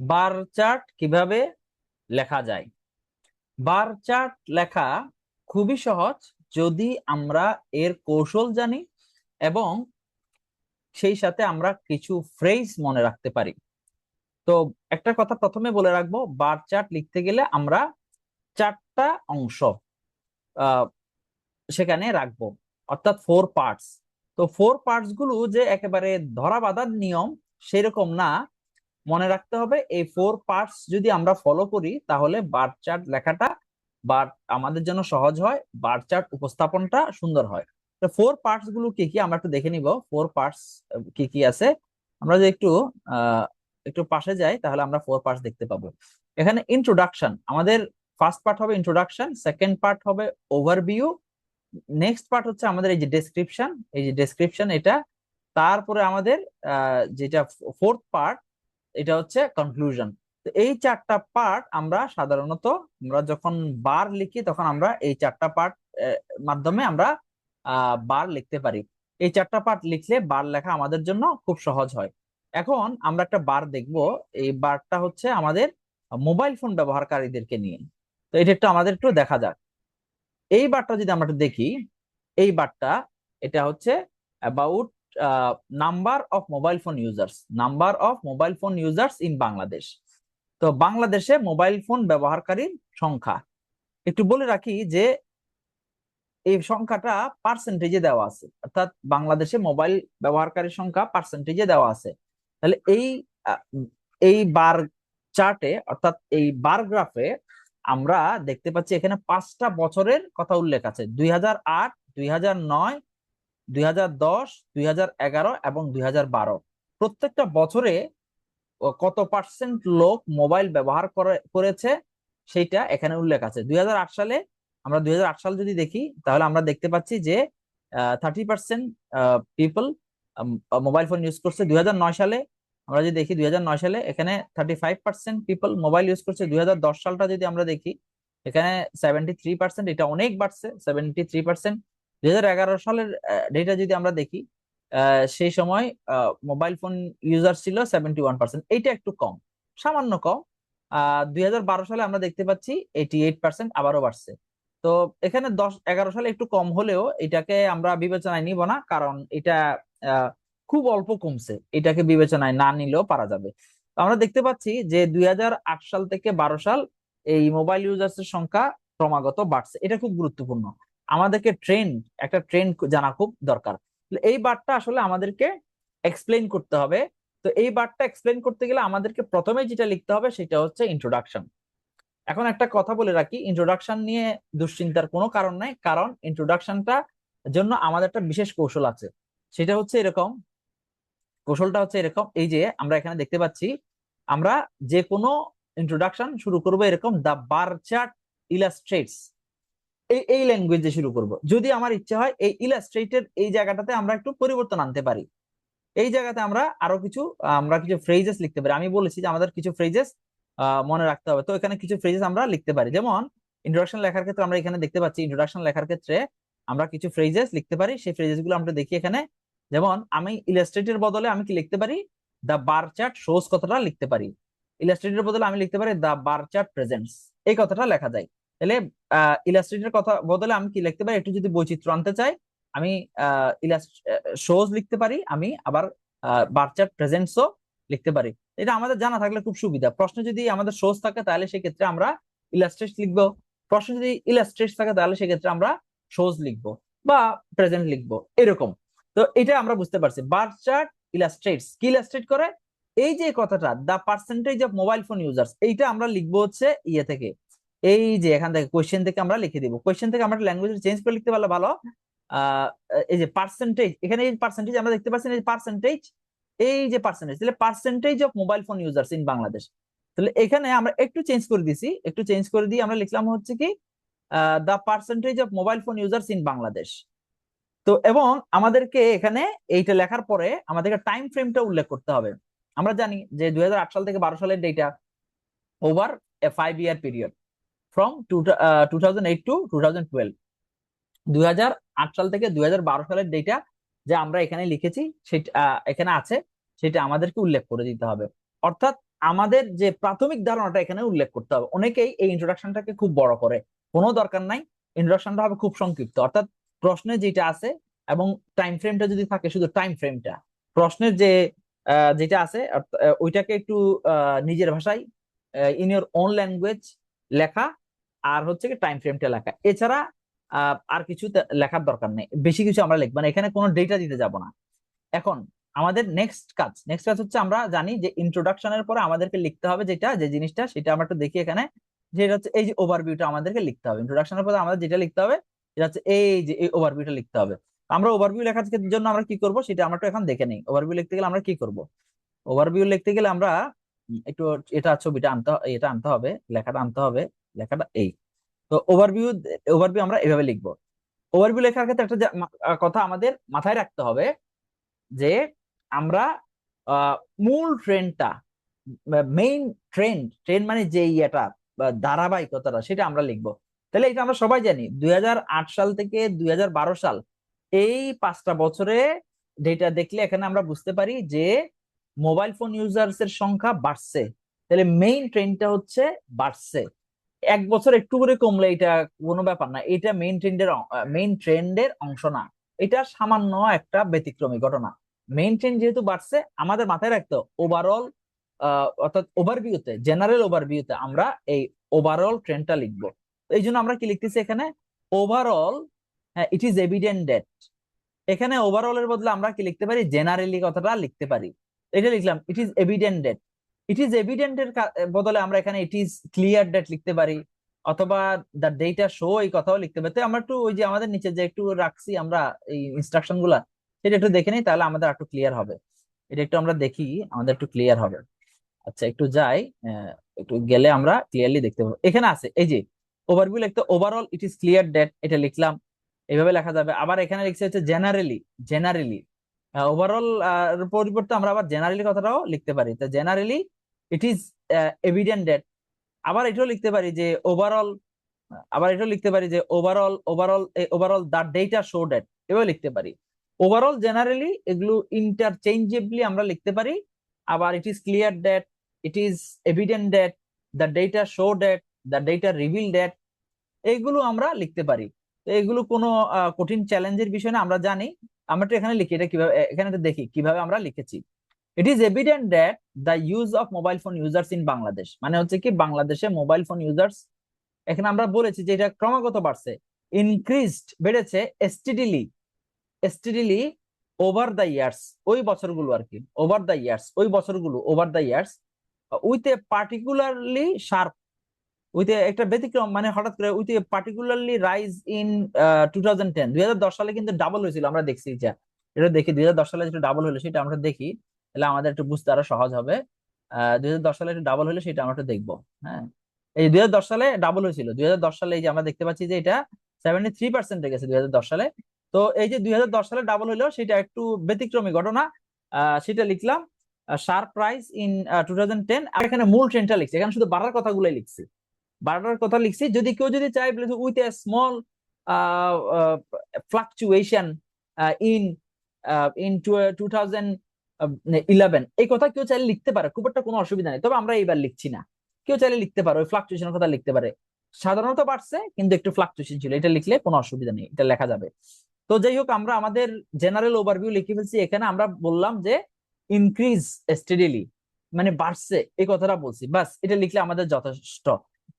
Bar chart কীভাবে লেখা যায়? বার চার্ট লেখা খুবই সহজ যদি আমরা এর কৌশল জানি এবং সেই সাথে আমরা কিছু ফ্রেজ মনে রাখতে পারি। তো একটা কথা প্রথমে বলে রাখব, বার চার্ট লিখতে গেলে আমরা চারটা অংশ সেখানে রাখব। অর্থাৎ ফোর পার্টস তো ফোর পার্টসগুলো যে একেবারে ধরা বাঁধার নিয়ম সেরকম না। মনে রাখতে হবে, এই ফোর পার্টস যদি আমরা ফলো করি, তাহলে বার চার্ট লেখাটা বার আমাদের জন্য সহজ হয় বার চার্ট উপস্থাপনটা সুন্দর হয়। তো ফোর পার্টসগুলো কি কি? আমরা একটু দেখে নিব ফোর পার্টস কি কি আছে? আমরা যদি একটু একটু পাশে যাই, তাহলে আমরা ফোর পার্টস দেখতে পাবো। এখানে ইন্ট্রোডাকশন আমাদের ফার্স্ট পার্ট হবে ইন্ট্রোডাকশন সেকেন্ড পার্ট হবে ওভারভিউ নেক্সট পার্ট হচ্ছে আমাদের এই যে ডেসক্রিপশন এই যে ডেসক্রিপশন এটা, তারপরে আমাদের যেটা ফোর্থ পার্ট এটা হচ্ছে কনক্লুশন এই চারটা পার্ট আমরা সাধারণত, আমরা যখন বার লিখি, তখন আমরা এই চারটা পার্ট মাধ্যমে আমরা বার লিখতে পারি। এই চারটা পার্ট লিখলে বার লেখা আমাদের জন্য খুব সহজ হয়। এখন আমরা একটা বার দেখব। এই বারটা হচ্ছে আমাদের মোবাইল ফোন ব্যবহারকারীদেরকে নিয়ে। তো এটা একটু আমাদের একটু দেখা যাক। এই বারটা যদি আমরা দেখি, এই বারটা এটা হচ্ছে about number of mobile phone users number of mobile phone users in Bangladesh তো বাংলাদেশে মোবাইল ফোন ব্যবহারকারীর সংখ্যা। একটু বলে রাখি যে এই সংখ্যাটা পার্সেন্টেজে দেওয়া আছে। অর্থাৎ বাংলাদেশে মোবাইল ব্যবহারকারীর সংখ্যা পার্সেন্টেজে দেওয়া আছে। তাহলে এই এই বার চার্টে অর্থাৎ এই বার গ্রাফে আমরা দেখতে পাচ্ছি এখানে পাঁচটা বছরের কথা উল্লেখ আছে। দুই হাজার আট, দুই হাজার নয় দুই হাজার দশ, দুই হাজার এগারো এবং দুই হাজার বারো। প্রত্যেকটা বছরে কত পার্সেন্ট লোক মোবাইল ব্যবহার করে, করেছে সেইটা এখানে উল্লেখ আছে। দুই হাজার আট সালে আমরা, দুই হাজার আট সাল যদি দেখি, তাহলে আমরা দেখতে পাচ্ছি যে thirty percent people mobile phone use করছে। দুই হাজার নয় সালে আমরা যদি দেখি, দুই হাজার নয় সালে এখানে thirty five percent people mobile use করছে। দুই হাজার দশ সালটা যদি আমরা দেখি, এখানে সেভেন্টি থ্রি পার্সেন্ট এটা অনেক বাড়ছে। সেভেন্টি থ্রি পার্সেন্ট দুই হাজার এগারো সালের ডেটা যদি আমরা দেখি সেই সময় মোবাইল ফোন ইউজার ছিল সেভেন্টি ওয়ান পার্সেন্ট এইটা একটু কম, সামান্য কম। দুই সালে আমরা দেখতে পাচ্ছি এইটি এইট পার্সেন্ট আবারও বাড়ছে। তো এখানে দশ এগারো সালে একটু কম হলেও এটাকে আমরা বিবেচনায় নিব না, কারণ এটা খুব অল্প কমছে, এটাকে বিবেচনায় না নিলেও পারা যাবে। আমরা দেখতে পাচ্ছি যে দুই হাজার আট সাল থেকে বারো সাল এই মোবাইল ইউজার্সের সংখ্যা ক্রমাগত বাড়ছে, এটা খুব গুরুত্বপূর্ণ। আমাদেরকে ট্রেন্ড একটা ট্রেন্ড জানা খুব দরকার। এই বারটা আসলে আমাদেরকে এক্সপ্লেইন করতে হবে। তো এই বারটা এক্সপ্লেন করতে গেলে আমাদেরকে প্রথমে যেটা লিখতে হবে সেটা হচ্ছে ইন্ট্রোডাকশন এখন একটা কথা বলে রাখি ইন্ট্রোডাকশন নিয়ে দুশ্চিন্তার কোনো কারণ নাই, কারণ ইন্ট্রোডাকশনটা জন্য আমাদের একটা বিশেষ কৌশল আছে। সেটা হচ্ছে এরকম, কৌশলটা হচ্ছে এরকম, এই যে আমরা এখানে দেখতে পাচ্ছি, আমরা যে কোনো ইন্ট্রোডাকশন শুরু করব এরকম দ্য বার চার্ট ইলাস্ট্রেটস এই এই ল্যাঙ্গুয়েজে শুরু করব। যদি আমার ইচ্ছে হয়, এই ইলাস্ট্রেটের এই জায়গাটাতে আমরা একটু পরিবর্তন আনতে পারি। এই জায়গাতে আমরা আরও কিছু, আমরা কিছু ফ্রেজেস লিখতে পারি। আমি বলেছি যে আমাদের কিছু ফ্রেজেস মনে রাখতে হবে। তো এখানে কিছু ফ্রেজেস আমরা লিখতে পারি। যেমন ইন্ট্রোডাকশন লেখার ক্ষেত্রে আমরা এখানে দেখতে পাচ্ছি ইন্ট্রোডাকশন লেখার ক্ষেত্রে আমরা কিছু ফ্রেজেস লিখতে পারি। সেই ফ্রেজেসগুলো আমরা দেখি এখানে। যেমন, আমি ইলাস্ট্রেটের বদলে আমি কি লিখতে পারি? দ্য বার চার্ট শোজ কথাটা লিখতে পারি। ইলাস্ট্রেটের বদলে আমি লিখতে পারি দ্য বার চার্ট প্রেজেন্টস এই কথাটা লেখা যায়। তাহলে ইলাস্ট্রেটের কথা বদলে আমি কি লিখতে পারি? একটু যদি বৈচিত্র্য আনতে চাই, আমি শোজ লিখতে পারি, আমি আবার বার চার্ট প্রেজেন্টসও লিখতে পারি। এটা আমাদের জানা থাকলে খুব সুবিধা। প্রশ্ন যদি আমাদের শোজ থাকে, তাহলে সেক্ষেত্রে আমরা ইলাস্ট্রেট লিখব। প্রশ্ন যদি ইলাস্ট্রেট থাকে, তাহলে সেক্ষেত্রে আমরা শোজ লিখব বা প্রেজেন্ট লিখব। এরকম। তো এটা আমরা বুঝতে পারছি। বার চার্ট ইলাস্ট্রেটস কি ইলাস্ট্রেট করে? এই যে কথাটা the percentage of mobile phone users এইটা আমরা লিখব হচ্ছে ইয়ে থেকে। এই যে এখান থেকে কোয়েশ্চেন থেকে আমরা লিখে দিব। কোয়েশ্চেন থেকে আমরা ল্যাঙ্গুয়েজ চেঞ্জ করে লিখতে পারলে ভালো। এই যে পার্সেন্টেজ এখানে এই পার্সেন্টেজ আমরা দেখতে পাচ্ছি এই পার্সেন্টেজ এই যে পার্সেন্টেজ তাহলে percentage of mobile phone users in Bangladesh তাহলে এখানে আমরা একটু চেঞ্জ করে দিছি, একটু চেঞ্জ করে দিয়ে আমরা লিখলাম হচ্ছে কি the percentage of mobile phone users in Bangladesh তো এবং আমাদেরকে এখানে এইটা লেখার পরে আমাদেরকে টাইম ফ্রেমটা উল্লেখ করতে হবে। আমরা জানি যে দুই হাজার আট সাল থেকে বারো সালের data over a five year period from two thousand eight to two thousand twelve দুই সাল থেকে দুই হাজার বারো সালের ডেটা যে আমরা এখানে লিখেছি, সেটা এখানে আছে, সেটা আমাদেরকে উল্লেখ করে দিতে হবে। অর্থাৎ আমাদের যে প্রাথমিক ধারণাটা এখানে উল্লেখ করতে হবে। অনেকেই এই ইন্ট্রোডাকশনটাকে খুব বড় করে। কোনো দরকার নাই। ইন্ট্রোডাকশনটা হবে খুব সংক্ষিপ্ত। অর্থাৎ প্রশ্নে যেটা আছে এবং টাইম ফ্রেমটা যদি থাকে শুধু টাইম ফ্রেমটা প্রশ্নের যে যেটা আছে ওইটাকে একটু নিজের ভাষায় ইন ইওর ওন ল্যাঙ্গুয়েজ লেখা আর হচ্ছে কি টাইম ফ্রেমটা লেখা। এছাড়া আর কিছু লেখার দরকার নেই। বেশি কিছু আমরা লিখব না। এখানে কোনো ডেটা দিতে যাব না। এখন, আমাদের নেক্সট কাজ। নেক্সট কাজ হচ্ছে আমরা জানি যে ইন্ট্রোডাকশনের পরে আমাদেরকে লিখতে হবে যেটা, যে জিনিসটা, সেটা আমরা একটু দেখি এখানে। যেটা হচ্ছে, এই যে ওভারভিউটা আমাদেরকে লিখতে হবে। ইন্ট্রোডাকশনের পরে আমাদের যেটা লিখতে হবে, সেটা হচ্ছে এই যে এই ওভারভিউটা লিখতে হবে। আমরা ওভারভিউ লেখার জন্য আমরা কি করব, সেটা আমরা একটু এখন দেখে নিই। ওভারভিউ লিখতে গেলে আমরা কি করব? ওভারভিউ লিখতে গেলে আমরা একটু এটা ছবিটা আনতে এটা আনতে হবে, লেখাটা আনতে হবে, লেখাটা এই। তো ওভারভিউ ওভারভিউ আমরা এভাবে লিখব। ওভারভিউ লেখার ক্ষেত্রে একটা কথা আমাদের মাথায় রাখতে হবে যে আমরা মূল ট্রেন্ডটা মেইন ট্রেন্ড ট্রেন্ড মানে যে ইয়েটা ধারাবাহিকতাটা, সেটা আমরা লিখব। তাহলে এটা আমরা সবাই জানি, দুই হাজার আট সাল থেকে দুই হাজার বারো সাল, এই পাঁচটা বছরে ডেটা দেখলে এখানে আমরা বুঝতে পারি যে মোবাইল ফোন ইউজার্স এর সংখ্যা বাড়ছে। তাহলে মেইন ট্রেন্ডটা হচ্ছে বাড়ছে। এক বছর একটু করে কমলে এটা কোনো ব্যাপার না, এটা মেইন ট্রেন্ডের মেইন ট্রেন্ডের অংশ না। এটা সামান্য একটা ব্যতিক্রমী ঘটনা। মেইন ট্রেন্ড যেহেতু বাড়ছে, আমাদের মাথায় রাখতে ওভারঅল অর্থাৎ ওভারভিউতে জেনারেল ওভারভিউতে আমরা এই ওভারঅল ট্রেন্ডটা লিখব। এই জন্য আমরা কি লিখতেছি এখানে? Overall it is evident that এখানে ওভারঅল এর বদলে আমরা কি লিখতে পারি? জেনারেলি কথাটা লিখতে পারি। এটা লিখলাম it is evident that it is evident এর বদলে আমরা এখানে ইট ইজ ক্লিয়ার ডেট লিখতে পারি, অথবা দ্য ডেটা শো এই কথাও লিখতে পারি। তো আমরা একটু ওই যে আমাদের নিচে যে একটু রাখছি আমরা এই ইনস্ট্রাকশনগুলা, সেটা একটু দেখে নিই, তাহলে আমাদের একটু ক্লিয়ার হবে। এটা একটু আমরা দেখি, আমাদের একটু ক্লিয়ার হবে। আচ্ছা একটু যাই একটু গেলে আমরা ক্লিয়ারলি দেখতে পাবো। এখানে আছে, এই যে ওভারভিউ লিখতে overall it is clear that এটা লিখলাম। এইভাবে লেখা যাবে। আবার এখানে লিখছে হচ্ছে জেনারেলি জেনারেলি ওভারঅল পরিবর্তে আমরা আবার জেনারেলি কথাটাও লিখতে পারি। তো generally it is evident that আবার এটাও লিখতে পারি যে ওভারঅল আবার এটাও লিখতে পারি যে overall overall overall the data show that এভাবে লিখতে পারি। ওভারঅল জেনারেলি এগুলো ইন্টারচেঞ্জেবলি আমরা লিখতে পারি। আবার it is clear that it is evident that the data show that the data reveal that এইগুলো আমরা লিখতে পারি। এগুলো কোনো কঠিন চ্যালেঞ্জের বিষয় না, আমরা জানি। আমরা এখানে লিখি, এটা কীভাবে এখানে দেখি কীভাবে আমরা লিখেছি। It is evident that the use of mobile phone users in Bangladesh মানে হচ্ছে কি বাংলাদেশে মোবাইল ফোন ইউজার্স এখানে আমরা বলেছি যে এটা ক্রমাগত বাড়ছে। ইনক্রিজড বেড়েছে steadily steadily over the years ওই বছরগুলো আর কি ওভার দ্য ইয়ার্স ওই বছরগুলো over the years with a particularly sharp with একটা ব্যতিক্রম মানে হঠাৎ করে with particularly rise in two thousand ten দুই হাজার দশ সালে কিন্তু ডাবল হয়েছিল, আমরা দেখছি যা। এটা দেখি, দুই হাজার দশ সালে যেটা ডাবল হলো সেটা আমরা দেখি, তাহলে আমাদের একটু বুঝতে আরও সহজ হবে। দুই হাজার দশ সালে একটু ডাবল হলে সেটা আমরা দেখব হ্যাঁ। এই দুই হাজার দশ সালে ডাবল হয়েছিল, দুই হাজার দশ সালে এই যে আমরা দেখতে পাচ্ছি যে এটা সেভেন্টি থ্রি পার্সেন্ট গেছে দুই হাজার দশ সালে। তো এই যে দুই হাজার দশ সালে ডাবল হলো সেটা একটু ব্যতিক্রমী ঘটনা সেটা লিখলাম sharp price in two thousand ten এখানে মূল ট্রেন্ডটা লিখছি, এখানে শুধু বাড়ার কথাগুলোই লিখছি। বাড়ার কথা লিখছি। যদি কেউ যদি চায় with a small fluctuation in in two thousand eleven এই কথা কেউ চাইলে লিখতে পারে, খুব একটা কোনো অসুবিধা নেই। তবে আমরা এইবার লিখছি না। কেউ চাইলে লিখতে পারে, ওই ফ্লাকচুয়েশনের কথা লিখতে পারে। সাধারণত বাড়ছে, কিন্তু একটু ফ্লাকচুয়েশন ছিল। এটা লিখলে কোনো অসুবিধা নেই, এটা লেখা যাবে। তো যাই হোক, আমরা আমাদের জেনারেল ওভারভিউ লিখে ফেলছি। এখানে আমরা বললাম যে ইনক্রিজ স্টেডিলি মানে বাড়ছে, এই কথাটা বলছি। বাস এটা লিখলে আমাদের যথেষ্ট।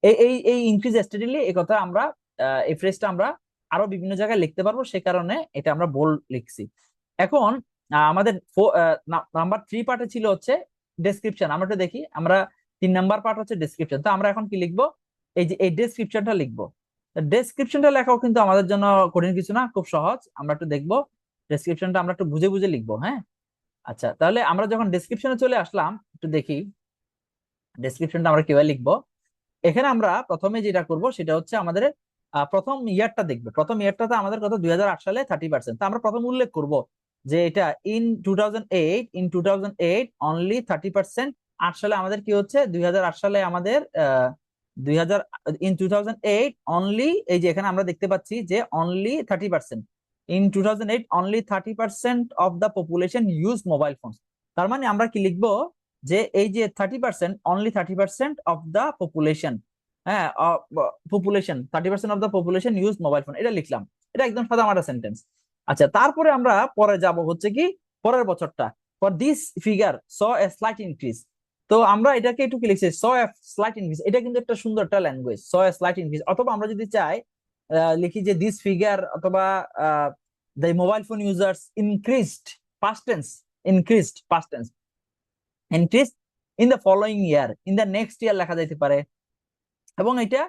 এই এই ইনক্রিজ স্টেডিলি এই কথা আমরা এই ফ্রেজটা আমরা আরও বিভিন্ন জায়গায় লিখতে পারব, সে কারণে এটা আমরা বোল্ড লিখছি। এখন আমাদের নাম্বার থ্রি পার্টে ছিল হচ্ছে ডেসক্রিপশন আমরা একটু দেখি, আমরা তিন নাম্বার পার্ট হচ্ছে ডেসক্রিপশন তো আমরা এখন কি লিখব? এই যে, এই ডেসক্রিপশনটা লিখব। ডেসক্রিপশনটা লেখাও কিন্তু আমাদের জন্য কঠিন কিছু না, খুব সহজ। আমরা একটু দেখব ডেসক্রিপশনটা আমরা একটু বুঝে বুঝে লিখব হ্যাঁ? আচ্ছা তাহলে আমরা যখন ডেসক্রিপশনে চলে আসলাম, একটু দেখি ডেসক্রিপশনটা আমরা কীভাবে লিখব? এখানে আমরা প্রথমে যেটা করব সেটা হচ্ছে আমাদের প্রথম ইয়ারটা দেখবে। প্রথম ইয়ারটাতে আমাদের কত? দুই সালে থার্টি পার্সেন্ট আমরা প্রথম উল্লেখ করব যে এটা in two in two only thirty percent আট সালে আমাদের কি হচ্ছে? দুই সালে আমাদের দুই হাজার ইন টু অনলি এই যে এখানে আমরা দেখতে পাচ্ছি যে only thirty percent in two only thirty percent of the population use mobile phone তার মানে আমরা কি লিখব? যে এই যে thirty percent only thirty percent of the population হ্যাঁ population thirty percent of the population use mobile phone এটা লিখলাম। এটা একদম সাদা মাটা সেন্টেন্স আচ্ছা তারপরে আমরা পরে যাব হচ্ছে কি, পরের বছরটা। For this figure saw a slight increase তো আমরা এটাকে একটু কি লিখছি? স এ স্লাইট ইনক্রিজ এটা কিন্তু একটা সুন্দর একটা language saw a slight increase অথবা আমরা যদি চাই লিখি যে দিস ফিগার অথবা the mobile phone users increased past tense increased past tense increase in the following year in the next year লেখা যাইতে পারে। এবং এটা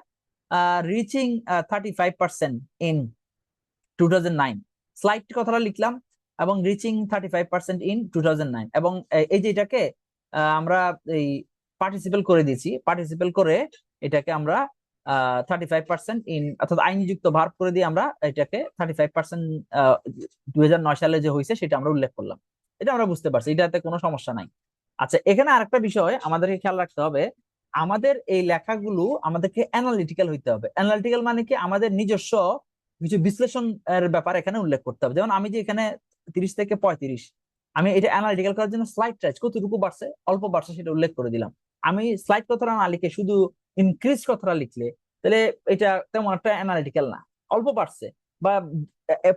reaching thirty five percent in two thousand nine slide কথাটা লিখলাম, এবং reaching thirty five percent in two thousand nine এবং এই যে এটাকে আমরা এই পার্টিসিপেল করে দিয়েছি। পার্টিসিপেল করে এটাকে আমরা থার্টি ফাইভ পার্সেন্ট ইন অর্থাৎ আইনযুক্ত ভার্ব করে দিয়ে আমরা এটাকে থার্টি ফাইভ পার্সেন্ট দুই হাজার নয় সালে যে হয়েছে সেটা আমরা উল্লেখ করলাম। এটা আমরা বুঝতে পারছি, এটাতে কোনো সমস্যা নাই। আচ্ছা এখানে আরেকটা বিষয় আমাদেরকে খেয়াল রাখতে হবে। আমাদের এই লেখাগুলো আমাদেরকে অ্যানালিটিক্যাল হইতে হবে। অ্যানালিটিক্যাল মানে কি? আমাদের নিজস্ব কিছু বিশ্লেষণ এর ব্যাপার এখানে উল্লেখ করতে হবে। যেমন আমি যে এখানে তিরিশ থেকে পঁয়ত্রিশ, আমি এটা অ্যানালিটিক্যাল করার জন্য স্লাইড টাইজ কতটুকু বাড়ছে? অল্প বাড়ছে সেটা উল্লেখ করে দিলাম। আমি স্লাইড কথাটা না লিখে শুধু ইনক্রিজ কথাটা লিখলে, তাহলে এটা তেমন একটা অ্যানালিটিক্যাল না। অল্প বাড়ছে বা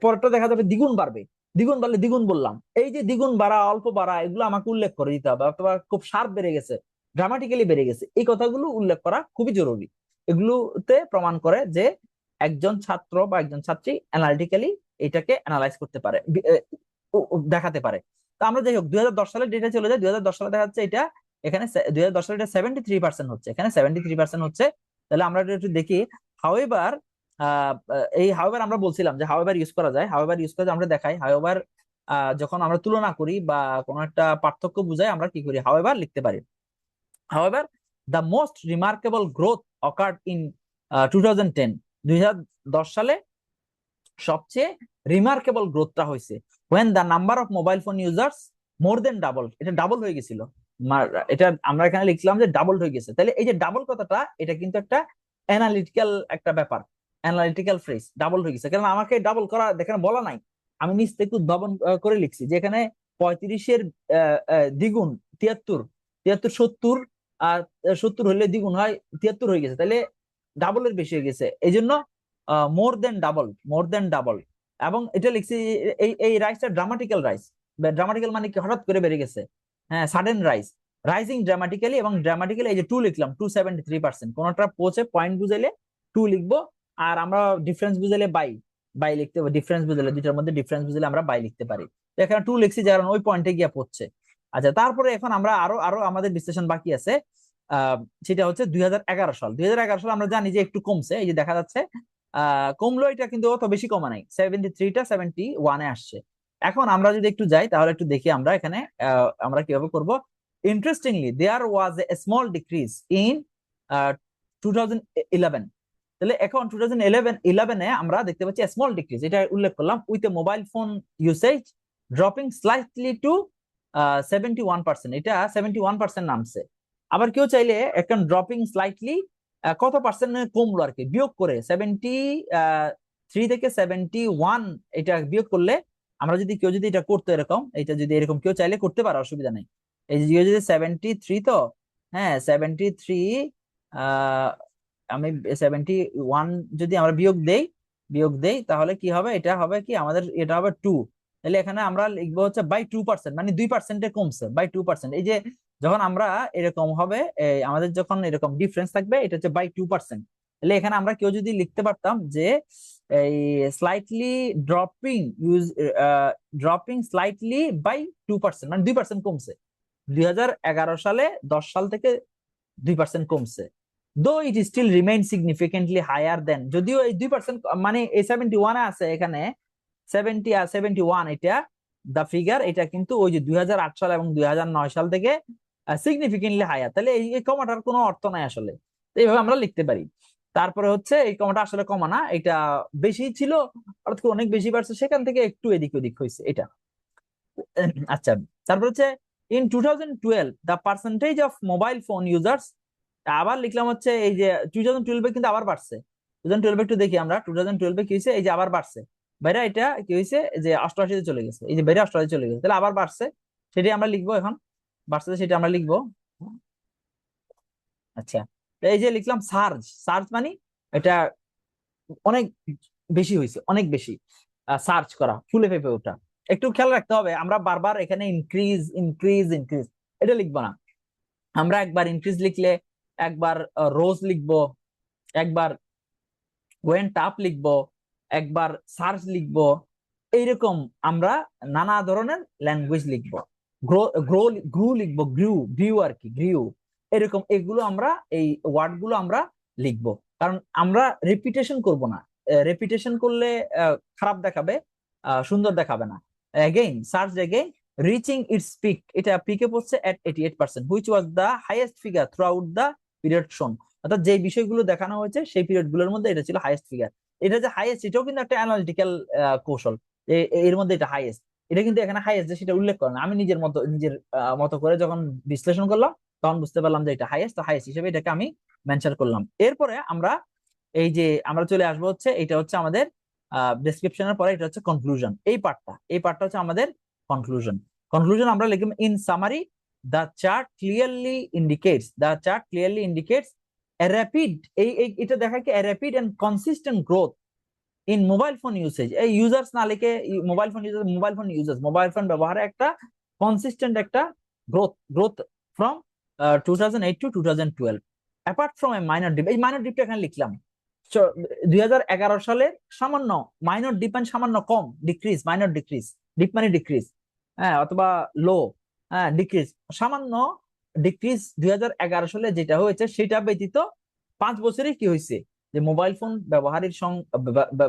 পরেরটা দেখা যাবে দ্বিগুণ বাড়বে। দ্বিগুণ বাড়লে দ্বিগুণ বললাম। এই যে দ্বিগুণ বাড়া, অল্প বাড়া, এগুলো আমাকে উল্লেখ করে দিতে হবে, অথবা খুব শার্প বেড়ে গেছে ড্রামাটিক্যালি বেড়ে গেছে, এই কথাগুলো উল্লেখ করা খুবই জরুরি। এগুলোতে প্রমাণ করে যে একজন ছাত্র বা একজন ছাত্রী অ্যানালিটিক্যালি এটাকে অ্যানালাইজ করতে পারে দেখাতে পারে। তো আমরা যাই হোক, দুই হাজার দশ সালের ডেটা চলে যায়, দুই হাজার দশ সালে দেখা যাচ্ছে এটা এখানে দুই হাজার দশ সালে এটা সেভেন্টি হচ্ছে। এখানে সেভেন্টি হচ্ছে। তাহলে আমরা একটু দেখি হাওয়েভার এই হাওয়েভার আমরা বলছিলাম যে হাওয়েভার ইউজ করা যায় হাওয়েভার ইউজ করে আমরা দেখাই হাওয়েভার যখন আমরা তুলনা করি বা কোনো একটা পার্থক্য বুঝাই, আমরা কি করি? হাওয়েভার লিখতে পারি। However the most remarkable growth occurred in two thousand ten দুই সালে সবচেয়ে রিমার্কেবল গ্রোথটা হয়েছে। When the number of mobile phone users more than double এটা ডাবল হয়ে গেছিল। এটা আমরা এখানে লিখলাম যে ডাবল হয়ে গেছে। তাহলে এই যে ডাবল কথাটা, এটা কিন্তু একটা অ্যানালিটিক্যাল একটা ব্যাপার। অ্যানালিটিক্যাল ফ্রেজ ডাবল হয়ে গেছে। কারণ আমাকে ডাবল করা, এখানে বলা নাই। আমি নিজ থেকে উদ্ভাবন করে লিখছি যে এখানে পঁয়ত্রিশের দ্বিগুণ, তিয়াত্তর তিয়াত্তর সত্তর, আর সত্তর হলে দ্বিগুণ হয়, তিয়াত্তর হয়ে গেছে। তাহলে ডাবলের বেশি হয়ে গেছে। এই জন্য মোর দেন ডাবল মোর দেন ডাবল এবং এটা লিখছি, এই এই রাইসটা ড্রামাটিক্যাল রাইস ড্রামাটিক্যাল মানে কি? হঠাৎ করে বেড়ে গেছে। হ্যাঁ সাডেন রাইস রাইজিং ড্রামাটিক্যালি এবং ড্রামাটিক্যালি এই যে টু লিখলাম টু সেভেন্টি থ্রি পার্সেন্ট কোনটা পৌঁছে পয়েন্ট বুঝাইলে টু লিখব আর আমরা ডিফারেন্স বুঝাইলে বাই বাই লিখতে ডিফারেন্স বুঝাইলে দুইটার মধ্যে ডিফারেন্স বুঝাইলে আমরা বাই লিখতে পারি। এখানে টু লিখছি কারণ ওই পয়েন্টে গিয়ে পড়ছে। আচ্ছা তারপরে এখন আমরা আরও আরও আমাদের বিশ্লেষণ বাকি আছে। সেটা হচ্ছে দুই হাজার এগারো সাল। দুই সাল আমরা জানি যে একটু কমছে, এই যে দেখা যাচ্ছে কমলো এটা কিন্তু অত বেশি কমা নাই। সেভেন্টি থ্রিটা সেভেন্টি ওয়ানে আসছে। এখন আমরা যদি একটু যাই, তাহলে একটু দেখি আমরা এখানে আমরা কীভাবে করব? Interestingly there was a small decrease in two thousand eleven তাহলে এখন টু থাউজেন্ড ইলেভেন ইলেভেনে আমরা দেখতে পাচ্ছি স্মল ডিক্রিজ এটা উল্লেখ করলাম with a mobile phone usage dropping slightly to seventy one percent এটা সেভেন্টি ওয়ান পার্সেন্ট নামছে। আবার কেউ চাইলে এখন ড্রপিং স্লাইটলি কত পার্সেন্ট কমলো আর কি? বিয়োগ করে সেভেন্টি থ্রি থেকে সেভেন্টি ওয়ান এটা বিয়োগ করলে আমরা যদি কেউ যদি এটা করতো এরকম, এটা যদি এরকম কেউ চাইলে করতে পারে, অসুবিধা নেই। এই যদি সেভেন্টি থ্রি তো হ্যাঁ সেভেন্টি থ্রি আমি সেভেন্টি ওয়ান যদি আমরা বিয়োগ দেই বিয়োগ দেই, তাহলে কি হবে? এটা হবে কি? আমাদের এটা হবে টু তাহলে এখানে আমরা লিখব হচ্ছে বাই টু পার্সেন্ট মানে দুই পার্সেন্টে কমছে বাই টু পার্সেন্ট এই যে যখন আমরা এরকম হবে আমাদের যখন এরকম ডিফারেন্স থাকবে, এটা হচ্ছে বাই টু পার্সেন্ট তাহলে এখানে আমরা কেউ যদি লিখতে পারতাম যে, এই slightly dropping use dropping slightly by two percent মানে দুই পার্সেন্ট কমছে। দুই হাজার এগারো সালে দশ সাল থেকে দুই পার্সেন্ট কমছে। Though it still remain significantly higher than যদিও এই দুই পার্সেন্ট মানে এই সেভেন্টি ওয়ানে আছে এখানে সেভেন্টি আর সেভেন্টি ওয়ান এটা দা ফিগার এটা কিন্তু ওই যে দুই সাল এবং দুই সাল থেকে সিগনিফিকেন্টলি হায়ার তাহলে এই কমাটার কোনো অর্থ নাই আসলে। এইভাবে আমরা লিখতে পারি। তারপরে হচ্ছে এই কমাটা আসলে কমা না, এটা বেশি ছিল অর্থাৎ অনেক বেশি বাড়ছে, সেখান থেকে একটু এদিক ওদিক হয়েছে, এটা। আচ্ছা তারপর হচ্ছে in two thousand twelve the percentage of mobile phone users আবার লিখলাম হচ্ছে এই যে টু থাউজেন্ড টুয়েলভে কিন্তু আবার বাড়ছে। টু থাউজেন্ড টুয়েলভে একটু দেখি আমরা টু থাউজেন্ড টুয়েলভে কি হয়েছে? এই যে আবার বাড়ছে। বাইরে এটা কি হয়েছে? যে অষ্টআশিতে চলে গেছে। এই যে বাইরে অষ্টআশি চলে গেছে। তাহলে আবার বাড়ছে। সেটাই আমরা লিখব এখন। চার্টে সেটা আমরা লিখব। আচ্ছা। এই যে লিখলাম সার্জ। সার্জ মানে এটা অনেক বেশি হয়েছে, অনেক বেশি। সার্চ করা, ফুলে ফেপে ওঠা। একটু খেয়াল রাখতে হবে, আমরা বারবার এখানে ইনক্রিজ ইনক্রিজ ইনক্রিজ এটা লিখব না। আমরা একবার ইনক্রিজ লিখলে একবার রোজ লিখব, একবার ওয়েন্ট আপ লিখব, একবার সার্চ লিখব, এইরকম আমরা নানা ধরনের ল্যাঙ্গুয়েজ লিখব। গ্রো গ্রো লিখব গ্রিউ গ্রিউ আর কি গ্রিউ এরকম এগুলো আমরা, এই ওয়ার্ডগুলো আমরা লিখব। কারণ আমরা রেপিটেশন করব না। রেপিটেশন করলে খারাপ দেখাবে সুন্দর দেখাবে না। Again search again reaching its peak এটা পিকে পড়ছে at eighty eight percent which was the highest figure throughout the period শোন অর্থাৎ যে বিষয়গুলো দেখানো হয়েছে, সেই পিরিয়ডগুলোর মধ্যে এটা ছিল হাইয়েস্ট ফিগার এটা যে হাইয়েস্ট এটাও কিন্তু একটা অ্যানালিটিক্যাল কৌশল। এর মধ্যে এটা হাইয়েস্ট এটা কিন্তু এখানে হাইয়েস্ট যে সেটা উল্লেখ করে না। আমি নিজের মতো নিজের মতো করে যখন বিশ্লেষণ করলাম, তখন বুঝতে পারলাম যে এটা হাইয়েস্ট হাইয়েস্ট হিসেবে এটাকে আমি মেনশন করলাম। এরপরে আমরা এই যে, আমরা চলে আসব হচ্ছে, এটা হচ্ছে আমাদের ডেসক্রিপশনের পরে এটা হচ্ছে কনক্লুশন এই পার্টটা এই পার্টটা হচ্ছে আমাদের কনক্লুশন কনক্লুশন আমরা লিখব in summary the chart clearly indicates the chart clearly indicates rapid এই এটা দেখা কি rapid and consistent growth in mobile phone usage এই ইউজার্স না লিখে mobile phone user mobile phone users mobile phone ব্যবহারে একটা কনসিস্টেন্ট একটা growth growth from two thousand eight to two thousand twelve apart from a minor dip এই minor ডিপটা এখানে লিখলাম। দুই হাজার এগারো সালে সামান্য মাইনর ডিপ মানে সামান্য কম ডিক্রিজ মাইনর ডিক্রিজ ডিপ মানে ডিক্রিজ হ্যাঁ অথবা লো ডিক্রিজ সামান্য ডিক্রিজ দুই হাজার এগারো সালে যেটা হয়েছে, সেটা ব্যতীত পাঁচ বছরে কি হয়েছে? যে মোবাইল ফোন ব্যবহারের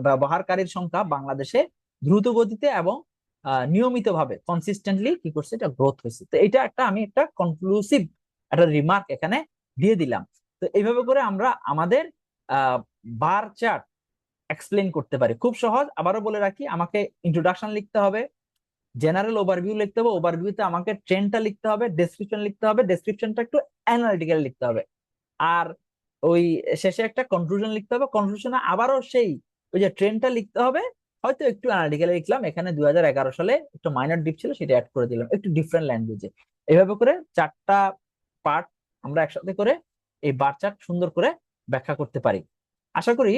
ব্যবহারকারীর সংখ্যা বাংলাদেশে দ্রুত গতিতে এবং নিয়মিত ভাবে কনসিস্টেন্টলি কি করছে? এটা গ্রোথ হয়েছে। তো এটা একটা আমি একটা কনক্লুসিভ একটা রিমার্ক এখানে দিয়ে দিলাম। তো এইভাবে করে আমরা আমাদের বার চার্ট এক্সপ্লেন করতে পারি। খুব সহজ। আবারও বলে রাখি, আমাকে ইন্ট্রোডাকশন লিখতে হবে। জেনারেল ওভারভিউ লিখতে হবে ওভারভিউতে আমাকে ট্রেন্ডটা লিখতে হবে ডেসক্রিপশন লিখতে হবে ডেসক্রিপশনটা একটু অ্যানালিটিক্যাল লিখতে হবে। আর ওই শেষে একটা কনক্লুশন লিখতে হবে কনক্লুশনে আবারও সেই ওই যে ট্রেন্ডটা লিখতে হবে, হয়তো একটু অ্যানালিটিক্যাল লিখলাম, এখানে দুই সালে একটু মাইনর ডিপ ছিল, সেটা অ্যাড করে দিলাম, একটু ডিফারেন্ট ল্যাঙ্গুয়েজে এইভাবে করে চারটা পার্ট আমরা একসাথে করে এই বার চার্ট সুন্দর করে ব্যাখ্যা করতে পারি। আশা করি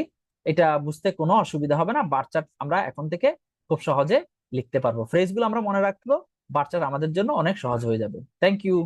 এটা বুঝতে কোনো অসুবিধা হবে না বার চার্ট আমরা এখন থেকে খুব সহজে লিখতে পারব। ফ্রেজগুলো আমরা মনে রাখব, বাচ্চারা আমাদের জন্য অনেক সহজ হয়ে যাবে। Thank you